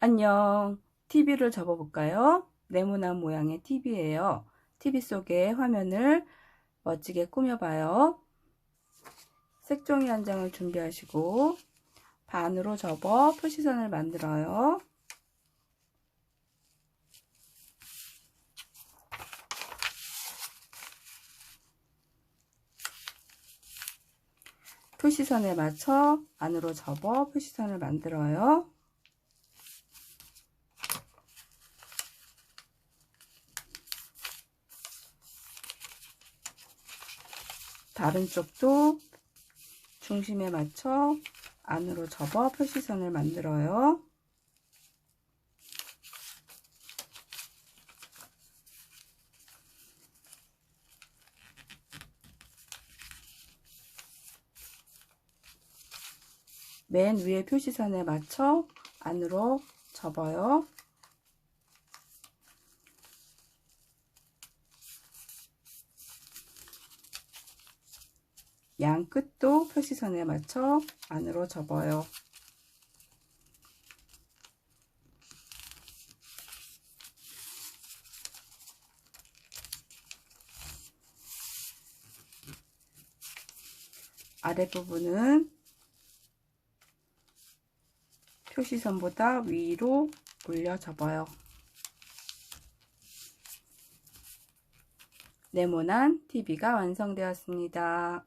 안녕. TV를 접어볼까요? 네모난 모양의 TV예요. TV 속에 화면을 멋지게 꾸며봐요. 색종이 한 장을 준비하시고 반으로 접어 표시선을 만들어요. 표시선에 맞춰 안으로 접어 표시선을 만들어요. 다른 쪽도 중심에 맞춰 안으로 접어 표시선을 만들어요. 맨 위에 표시선에 맞춰 안으로 접어요. 양 끝도 표시선에 맞춰 안으로 접어요. 아랫부분은 표시선보다 위로 올려 접어요. 네모난 TV가 완성되었습니다.